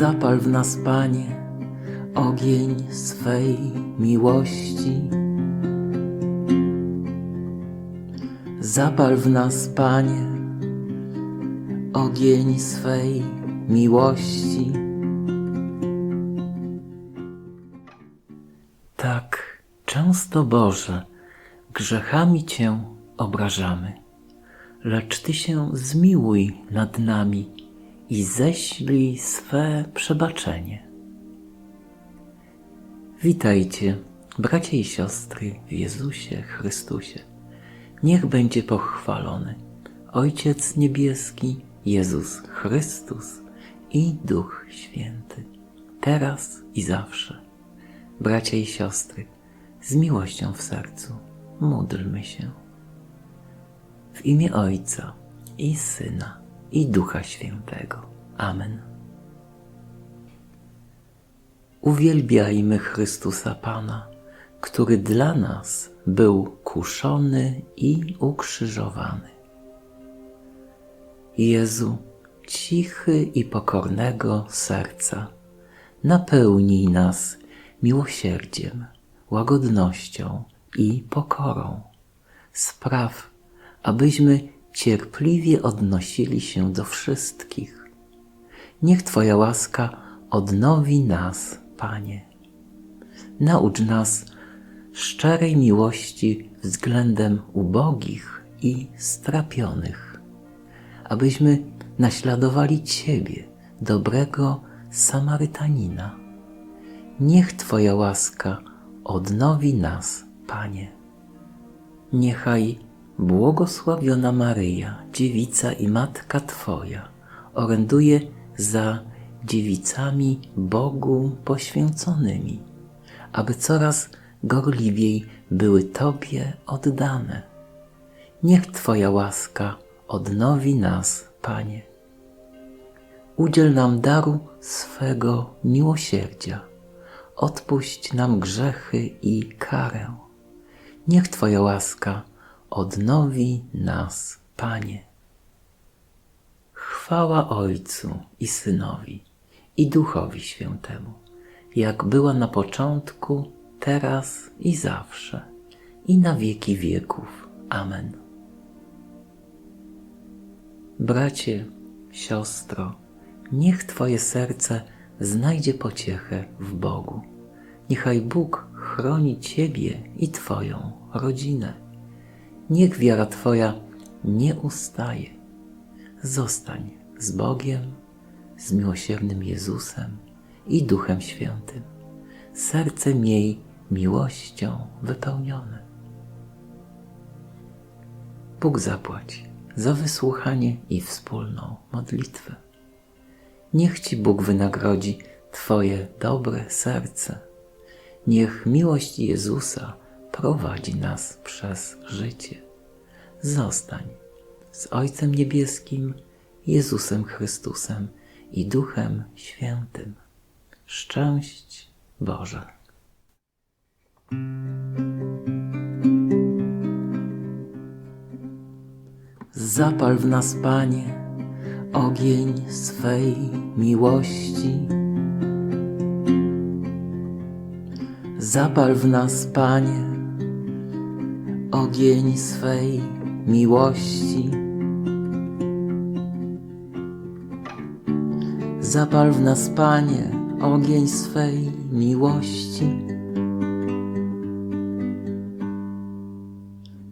Zapal w nas, Panie, ogień swej miłości. Zapal w nas, Panie, ogień swej miłości. Tak, często Boże, grzechami Cię obrażamy, lecz Ty się zmiłuj nad nami i ześlij swe przebaczenie. Witajcie, bracia i siostry w Jezusie Chrystusie. Niech będzie pochwalony Ojciec Niebieski, Jezus Chrystus i Duch Święty, teraz i zawsze. Bracia i siostry, z miłością w sercu módlmy się. W imię Ojca i Syna i Ducha Świętego. Amen. Uwielbiajmy Chrystusa Pana, który dla nas był kuszony i ukrzyżowany. Jezu, cichy i pokornego serca, napełnij nas miłosierdziem, łagodnością i pokorą. Spraw, abyśmy cierpliwie odnosili się do wszystkich. Niech Twoja łaska odnowi nas, Panie. Naucz nas szczerej miłości względem ubogich i strapionych, abyśmy naśladowali Ciebie, dobrego Samarytanina. Niech Twoja łaska odnowi nas, Panie. Niechaj błogosławiona Maryja, dziewica i matka Twoja, oręduje za dziewicami Bogu poświęconymi, aby coraz gorliwiej były Tobie oddane. Niech Twoja łaska odnowi nas, Panie. Udziel nam daru swego miłosierdzia. Odpuść nam grzechy i karę. Niech Twoja łaska odnowi nas, Panie. Chwała Ojcu i Synowi i Duchowi Świętemu, jak była na początku, teraz i zawsze, i na wieki wieków. Amen. Bracie, siostro, niech Twoje serce znajdzie pociechę w Bogu. Niechaj Bóg chroni Ciebie i Twoją rodzinę. Niech wiara Twoja nie ustaje. Zostań z Bogiem, z miłosiernym Jezusem i Duchem Świętym. Serce miej miłością wypełnione. Bóg zapłać za wysłuchanie i wspólną modlitwę. Niech Ci Bóg wynagrodzi Twoje dobre serce. Niech miłość Jezusa prowadzi nas przez życie. Zostań z Ojcem Niebieskim, Jezusem Chrystusem i Duchem Świętym. Szczęść Boże. Zapal w nas, Panie, ogień swej miłości. Zapal w nas, Panie, ogień swej miłości. Zapal w nas, Panie, ogień swej miłości.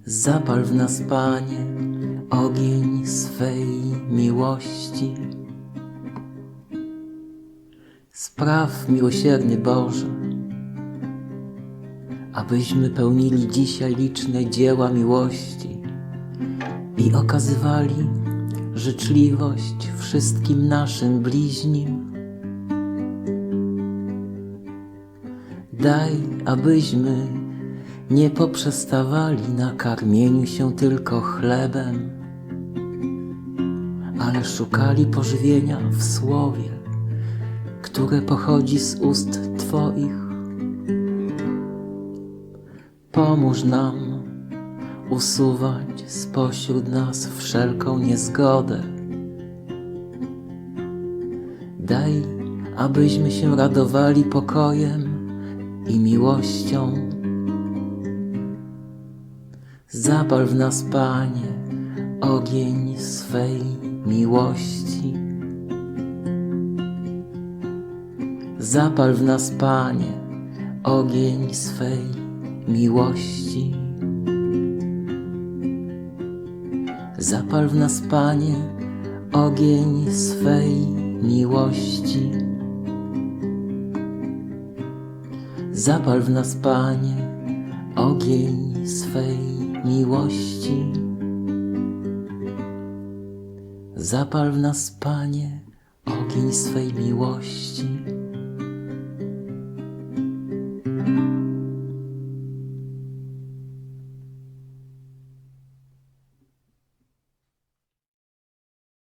Zapal w nas, Panie, ogień swej miłości. Spraw, miłosierny Boże, abyśmy pełnili dzisiaj liczne dzieła miłości i okazywali życzliwość wszystkim naszym bliźnim. Daj, abyśmy nie poprzestawali na karmieniu się tylko chlebem, ale szukali pożywienia w Słowie, które pochodzi z ust Twoich. Pomóż nam usuwać spośród nas wszelką niezgodę. Daj, abyśmy się radowali pokojem i miłością. Zapal w nas, Panie, ogień swej miłości. Zapal w nas, Panie, ogień swej miłości. Zapal w nas, Panie, ogień swej miłości. Zapal w nas, Panie, ogień swej miłości. Zapal w nas, Panie, ogień swej miłości.